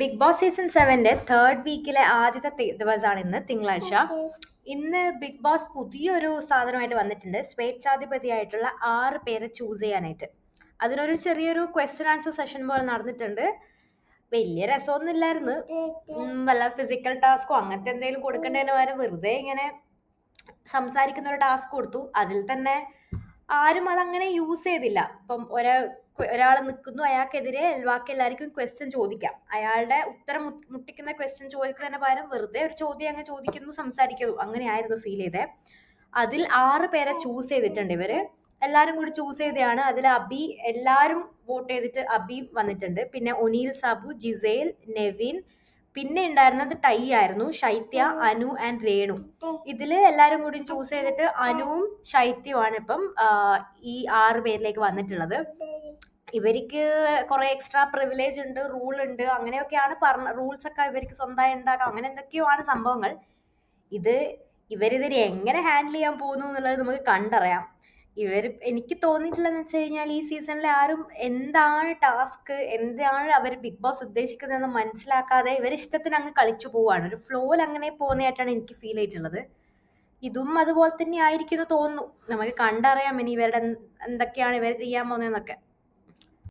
Big Boss season സെവന്റെ third വീക്കിലെ ആദ്യത്തെ ദിവസമാണ് ഇന്ന് തിങ്കളാഴ്ച. ഇന്ന് ബിഗ് ബോസ് പുതിയൊരു സാധനമായിട്ട് വന്നിട്ടുണ്ട്. സ്വേച്ഛാധിപതിയായിട്ടുള്ള ആറ് പേരെ ചൂസ് ചെയ്യാനായിട്ട്. അതിനൊരു ചെറിയൊരു ക്വസ്റ്റ്യൻ ആൻസർ സെഷൻ പോലെ നടന്നിട്ടുണ്ട്. വലിയ രസമൊന്നും ഇല്ലായിരുന്നു വല്ല ഫിസിക്കൽ ടാസ്കോ അങ്ങനത്തെ എന്തെങ്കിലും കൊടുക്കേണ്ടതിന് പകരം വെറുതെ ഇങ്ങനെ സംസാരിക്കുന്ന ഒരു ടാസ്ക് കൊടുത്തു. അതിൽ തന്നെ ആരും അതങ്ങനെ യൂസ് ചെയ്തില്ല. ഇപ്പം ഒരാ ഒരാൾ നിൽക്കുന്നു അയാൾക്കെതിരെ ബാക്കി എല്ലാവർക്കും ക്വസ്റ്റ്യൻ ചോദിക്കാം. അയാളുടെ ഉത്തരം മുട്ടിക്കുന്ന ക്വസ്റ്റ്യൻ ചോദിക്കുന്നതിന് പകരം വെറുതെ ഒരു ചോദ്യം അങ്ങ് ചോദിക്കുന്നു സംസാരിക്കുന്നു. അങ്ങനെയായിരുന്നു ഫീൽ ചെയ്തത് അതിൽ ആറ് പേരെ ചൂസ് ചെയ്തിട്ടുണ്ട് ഇവർ. എല്ലാവരും കൂടി ചൂസ് ചെയ്തതാണ് അതിൽ അബി എല്ലാവരും വോട്ട് ചെയ്തിട്ട് അബി വന്നിട്ടുണ്ട്. പിന്നെ ഒനീൽ സാബു ജിസേൽ നെവിൻ പിന്നെ ഉണ്ടായിരുന്നത് ടൈ ആയിരുന്നു ശൈത്യ അനു ആൻഡ് രേണു. ഇതിൽ എല്ലാരും കൂടി ചൂസ് ചെയ്തിട്ട് അനുവും ശൈത്യവുമാണ് ഇപ്പം ഈ ആറ് പേരിലേക്ക് വന്നിട്ടുള്ളത്. ഇവർക്ക് കുറെ എക്സ്ട്രാ പ്രിവിലേജ് ഉണ്ട് റൂൾ ഉണ്ട് അങ്ങനെയൊക്കെയാണ് പറഞ്ഞ റൂൾസ് ഒക്കെ ഇവർക്ക് സ്വന്തമായി ഉണ്ടാക്കാം അങ്ങനെ എന്തൊക്കെയോ ആണ് സംഭവങ്ങൾ. ഇത് ഇവരിതിനെ എങ്ങനെ ഹാൻഡിൽ ചെയ്യാൻ പോകുന്നു എന്നുള്ളത് നമുക്ക് കണ്ടറിയാം. ഇവർ എനിക്ക് തോന്നിയിട്ടുള്ളതെന്ന് വെച്ച് കഴിഞ്ഞാൽ ഈ സീസണിൽ ആരും എന്താണ് ടാസ്ക് എന്താണ് അവർ ബിഗ് ബോസ് ഉദ്ദേശിക്കുന്നതെന്ന് മനസ്സിലാക്കാതെ ഇവർ ഇഷ്ടത്തിന് അങ്ങ് കളിച്ചു പോവാണ്. ഒരു ഫ്ലോയിൽ അങ്ങനെ പോകുന്നതായിട്ടാണ് എനിക്ക് ഫീൽ ചെയ്തിട്ടുള്ളത്. ഇതും അതുപോലെ തന്നെ ആയിരിക്കും എന്ന് തോന്നുന്നു. നമുക്ക് കണ്ടറിയാം ഇനി ഇവരുടെ എന്തൊക്കെയാണ് ഇവർ ചെയ്യാൻ പോകുന്നതെന്നൊക്കെ.